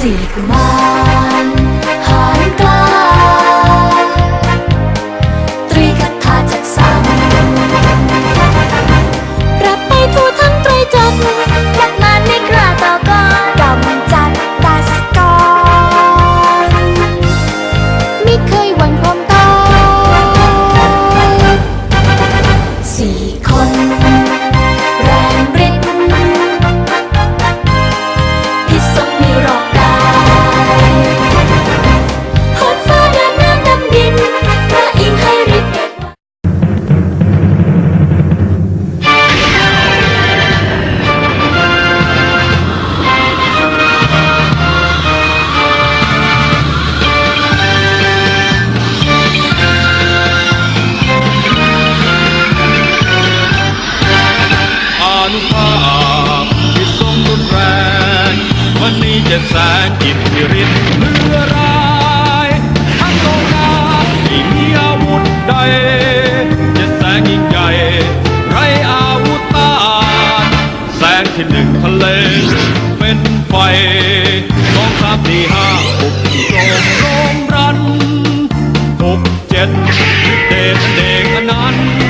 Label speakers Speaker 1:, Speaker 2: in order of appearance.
Speaker 1: sigma จ็ดแสนกิทธิฤทธิ์เรื
Speaker 2: อรายทั้งโลกาที่มีอาวุธใดเจ็ดแสนยิ่งใหญ่ไรอาวุธตาแสงที่หนึ่งทะเลเป็นไฟสองสามสี่ห้าหกโยมโรมรันหกเจ็ดเด็ชเด็กอนั้น